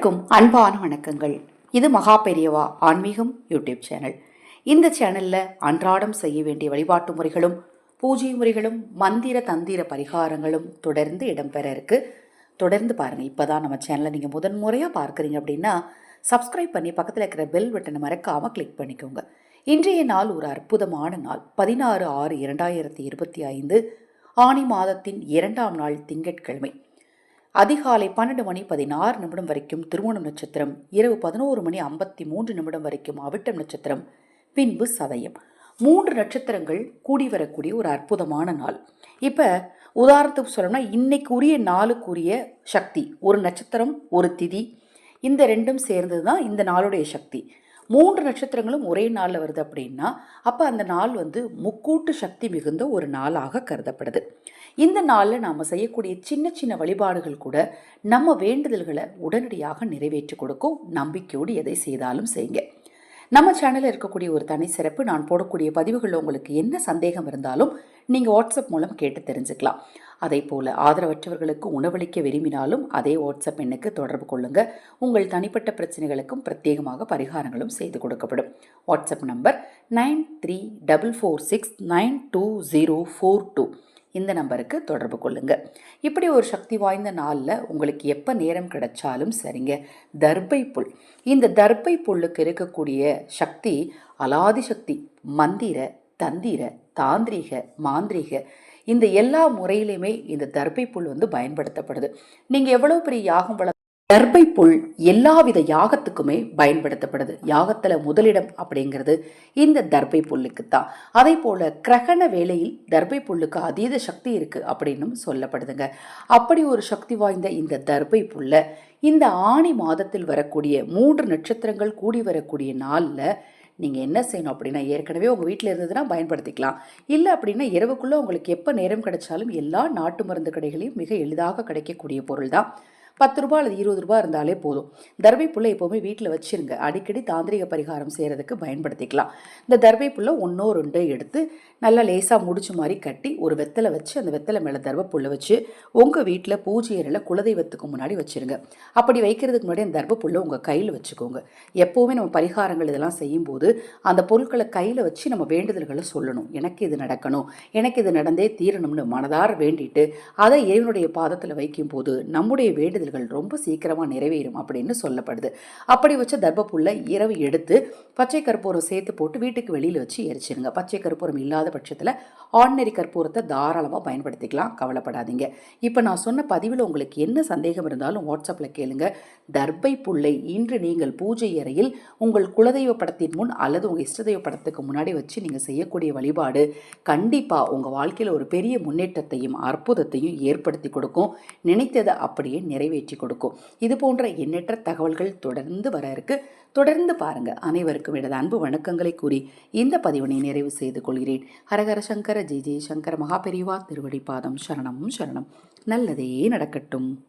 அனைவருக்கும் அன்பான வணக்கங்கள். இது மகா பெரியவா ஆன்மீகம் யூடியூப் சேனல். இந்த சேனலில் அன்றாடம் செய்ய வேண்டிய வழிபாட்டு முறைகளும் பூஜை முறைகளும் மந்திர தந்திர பரிகாரங்களும் தொடர்ந்து இடம்பெற இருக்கு. தொடர்ந்து பாருங்கள் இப்போ தான் நம்ம சேனலை நீங்கள் முதன் முறையாக பார்க்குறீங்க அப்படின்னா சப்ஸ்கிரைப் பண்ணி பக்கத்தில் இருக்கிற பெல் பட்டனை மறக்காமல் கிளிக் பண்ணிக்கோங்க. இன்றைய நாள் ஒரு அற்புதமான நாள். பதினாறு ஆறு இரண்டாயிரத்தி இருபத்தி ஐந்து ஆனி மாதத்தின் இரண்டாம் நாள் திங்கட்கிழமை. அதிகாலை பன்னெண்டு மணி பதினாறு நிமிடம் வரைக்கும் திருவோணம் நட்சத்திரம் இரவு பதினோரு மணி ஐம்பத்தி மூன்று நிமிடம் வரைக்கும் அவிட்டம் நட்சத்திரம் பின்பு சதயம். மூன்று நட்சத்திரங்கள் கூடி வரக்கூடிய ஒரு அற்புதமான நாள். இப்போ உதாரணத்துக்கு சொல்லணும்னா இன்னைக்கு உரிய நாளுக்குரிய சக்தி ஒரு நட்சத்திரம் ஒரு திதி இந்த ரெண்டும் சேர்ந்தது தான் இந்த நாளுடைய சக்தி. மூன்று நட்சத்திரங்களும் ஒரே நாளில் வருது அப்படின்னா அப்போ அந்த நாள் வந்து முக்கூட்டு சக்தி மிகுந்த ஒரு நாளாக கருதப்படுது. இந்த நாளில் நாம் செய்யக்கூடிய சின்ன சின்ன வழிபாடுகள் கூட நம்ம வேண்டுதல்களை உடனடியாக நிறைவேற்றி கொடுக்கும். நம்பிக்கையோடு எதை செய்தாலும் செய்யுங்க. நம்ம சேனலில் இருக்கக்கூடிய ஒரு தனி சிறப்பு நான் போடக்கூடிய பதிவுகளில் உங்களுக்கு என்ன சந்தேகம் இருந்தாலும் நீங்கள் வாட்ஸ்அப் மூலம் கேட்டு தெரிஞ்சுக்கலாம். அதே போல் ஆதரவற்றவர்களுக்கு உணவளிக்க விரும்பினாலும் அதே வாட்ஸ்அப் எண்ணுக்கு தொடர்பு கொள்ளுங்க. உங்கள் தனிப்பட்ட பிரச்சனைகளுக்கும் பிரத்யேகமாக பரிகாரங்களும் செய்து கொடுக்கப்படும். WhatsApp number nine three double four six nine two zero four two. இந்த நம்பருக்கு தொடர்பு கொள்ளுங்க. இப்படி ஒரு சக்தி வாய்ந்த நாளில் உங்களுக்கு எப்போ நேரம் கிடைச்சாலும் சரிங்க. தர்பை புல். இந்த தர்பை புல்லுக்கு இருக்கக்கூடிய சக்தி அலாதி சக்தி மந்திர தந்திர தாந்திரிக மாந்திரிக இந்த எல்லா முறையிலையுமே இந்த தர்பை புல் வந்து பயன்படுத்தப்படுது. நீங்கள் எவ்வளோ பெரிய யாகம் வள தர்பை புல் எல்லாவித யாகத்துக்குமே பயன்படுத்தப்படுது. யாகத்தில் முதலிடம் அப்படிங்கிறது இந்த தர்பை புல்லுக்கு தான் அதே போல் கிரகண வேளையில் தர்பை புல்லுக்கு அதீத சக்தி இருக்குது அப்படின்னும் சொல்லப்படுதுங்க. அப்படி ஒரு சக்தி வாய்ந்த இந்த தர்பை புல்லை இந்த ஆணி மாதத்தில் வரக்கூடிய மூன்று நட்சத்திரங்கள் கூடி வரக்கூடிய நாளில் நீங்கள் என்ன செய்யணும் அப்படின்னா ஏற்கனவே உங்கள் வீட்டில் இருந்ததுன்னா பயன்படுத்திக்கலாம். இல்லை அப்படின்னா இரவுக்குள்ளே உங்களுக்கு எப்போ நேரம் கிடைச்சாலும் எல்லா நாட்டு மருந்து கடைகளையும் மிக எளிதாக கிடைக்கக்கூடிய பொருள் தான் பத்து ரூபா அல்லது இருபது ரூபா இருந்தாலே போதும். தர்பை புல்லை எப்போவுமே வீட்டில் வச்சுருங்க. அடிக்கடி தாந்திரிக பரிகாரம் செய்கிறதுக்கு பயன்படுத்திக்கலாம். இந்த தர்பை புல்லை ஒன்றோ ரெண்டோ எடுத்து நல்லா லேசாக முடிச்சு மாதிரி கட்டி ஒரு வெத்தலை வச்சு அந்த வெத்தலை மேலே தர்பை புல்லை வச்சு உங்கள் வீட்டில் பூஜை அறையில் குலதெய்வத்துக்கு முன்னாடி வச்சுருங்க. அப்படி வைக்கிறதுக்கு முன்னாடி அந்த தர்ப புல்லை உங்கள் கையில் வச்சுக்கோங்க. எப்போவுமே நம்ம பரிகாரங்கள் இதெல்லாம் செய்யும்போது அந்த பொருட்களை கையில் வச்சு நம்ம வேண்டுதல்களை சொல்லணும். எனக்கு இது நடக்கணும் எனக்கு இது நடந்தே தீரணும்னு மனதார வேண்டிட்டு அதை இறைவனுடைய பாதத்தில் வைக்கும்போது நம்முடைய வேண்டுதல்கள் ரொம்ப சீக்கிரமாக நிறைவேறும் அப்படின்னு சொல்லப்படுது. அப்படி வச்ச தர்பப்புல்லை இரவு எடுத்து பச்சை கற்பூரம் சேர்த்து போட்டு வீட்டுக்கு வெளியில் வச்சு எரிச்சிருங்க. பச்சை கற்பூரம் இல்லாத பட்சத்தில் ஆர்டினரி கற்பூரத்தை தாராளமாக பயன்படுத்திக்கலாம். கவலைப்படாதீங்க. இப்போ நான் சொன்ன பதிவில் உங்களுக்கு என்ன சந்தேகம் இருந்தாலும் வாட்ஸ்அப்பில் கேளுங்க. தர்பை புல்லை இன்று நீங்கள் பூஜை அறையில் உங்கள் குலதெய்வ படத்தின் முன் அல்லது உங்கள் இஷ்ட தெய்வ படத்துக்கு முன்னாடி வச்சு நீங்கள் செய்யக்கூடிய வழிபாடு கண்டிப்பாக உங்கள் வாழ்க்கையில் ஒரு பெரிய முன்னேற்றத்தையும் அற்புதத்தையும் ஏற்படுத்தி கொடுக்கும். நினைத்ததை அப்படியே நிறைவேற்ற. கொடுக்கும். இது போன்ற எண்ணற்ற தகவல்கள் தொடர்ந்து வர இருக்கு. தொடர்ந்து பாருங்க. அனைவருக்கும் எனது அன்பு வணக்கங்களை கூறி இந்த பதிவினை நிறைவு செய்து கொள்கிறேன். ஹரஹர சங்கர ஜெய் ஜெய் சங்கர மகாபெரிவா திருவடி பாதம் சரணம் சரணம். நல்லதே நடக்கட்டும்.